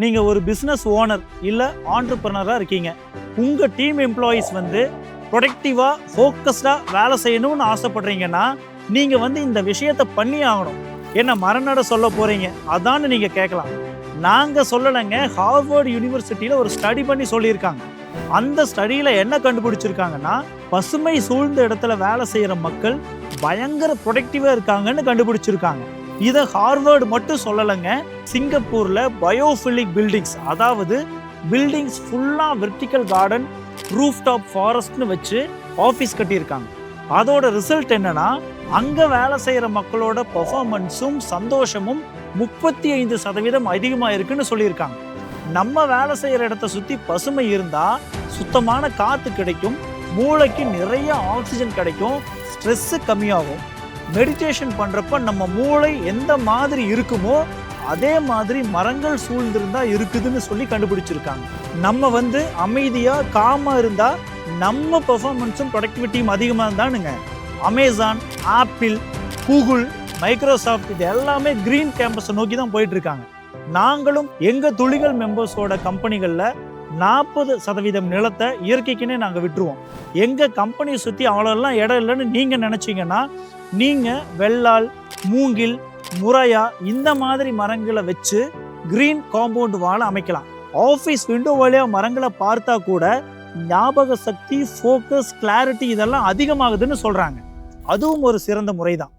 நீங்கள் ஒரு business owner இல்லை ஆண்டர்பிரனராக இருக்கீங்க. உங்கள் டீம் எம்ப்ளாயீஸ் வந்து ப்ரொடக்டிவாக ஃபோக்கஸ்டாக வேலை செய்யணும்னு ஆசைப்படுறீங்கன்னா நீங்கள் வந்து இந்த விஷயத்தை பண்ணி ஆகணும். என்ன மரநட சொல்ல போகிறீங்க அதான்னு நீங்கள் கேட்கலாம். நாங்கள் சொல்லலைங்க ஹார்வர்டு யூனிவர்சிட்டியில் ஒரு ஸ்டடி பண்ணி சொல்லியிருக்காங்க. அந்த ஸ்டடியில் என்ன கண்டுபிடிச்சிருக்காங்கன்னா பசுமை சூழ்ந்த இடத்துல வேலை செய்கிற மக்கள் பயங்கர ப்ரொடக்டிவாக இருக்காங்கன்னு கண்டுபிடிச்சிருக்காங்க. இதை ஹார்வர்டு மட்டும் சொல்லலைங்க சிங்கப்பூரில் பயோஃபிலிக் பில்டிங்ஸ் அதாவது பில்டிங்ஸ் ஃபுல்லாக வெர்டிக்கல் கார்டன் ரூஃப் டாப் ஃபாரஸ்ட்னு வச்சு ஆஃபீஸ் கட்டியிருக்காங்க. அதோட ரிசல்ட் என்னன்னா அங்கே வேலை செய்கிற மக்களோட பர்ஃபார்மன்ஸும் சந்தோஷமும் முப்பத்தி ஐந்து சதவீதம் அதிகமாக இருக்குன்னு சொல்லியிருக்காங்க. நம்ம வேலை செய்கிற இடத்த சுற்றி பசுமை இருந்தால் சுத்தமான காற்று கிடைக்கும் மூளைக்கு நிறைய ஆக்சிஜன் கிடைக்கும் ஸ்ட்ரெஸ்ஸு கம்மியாகும். மெடிடேஷன் பண்ணுறப்ப நம்ம மூளை எந்த மாதிரி இருக்குமோ அதே மாதிரி மரங்கள் சூழ்ந்திருந்தா இருக்குதுன்னு சொல்லி கண்டுபிடிச்சிருக்காங்க. நம்ம வந்து அமைதியாக காமாக இருந்தால் நம்ம பெர்ஃபார்மன்ஸும் ப்ரொடக்டிவிட்டியும் அதிகமாக இருந்தானுங்க. அமேசான் ஆப்பிள் கூகுள் மைக்ரோசாஃப்ட் இது எல்லாமே க்ரீன் கேம்பஸை நோக்கி தான் போயிட்டுருக்காங்க. நாங்களும் எங்கள் துளிகள் மெம்பர்ஸோட கம்பெனிகளில் நாற்பது சதவீதம் நிலத்தை இயற்கைக்குன்னே நாங்கள் விட்டுருவோம். எங்கள் கம்பெனியை சுற்றி அவ்வளோலாம் இடம் இல்லைன்னு நீங்கள் நினச்சிங்கன்னா நீங்கள் வெள்ளால் மூங்கில் முறையா இந்த மாதிரி மரங்களை வச்சு கிரீன் காம்பவுண்ட் வாழை அமைக்கலாம். ஆஃபீஸ் விண்டோ வழியாக மரங்களை பார்த்தா கூட ஞாபக சக்தி ஃபோக்கஸ் கிளாரிட்டி இதெல்லாம் அதிகமாகுதுன்னு சொல்கிறாங்க அதுவும் ஒரு சிறந்த முறை தான்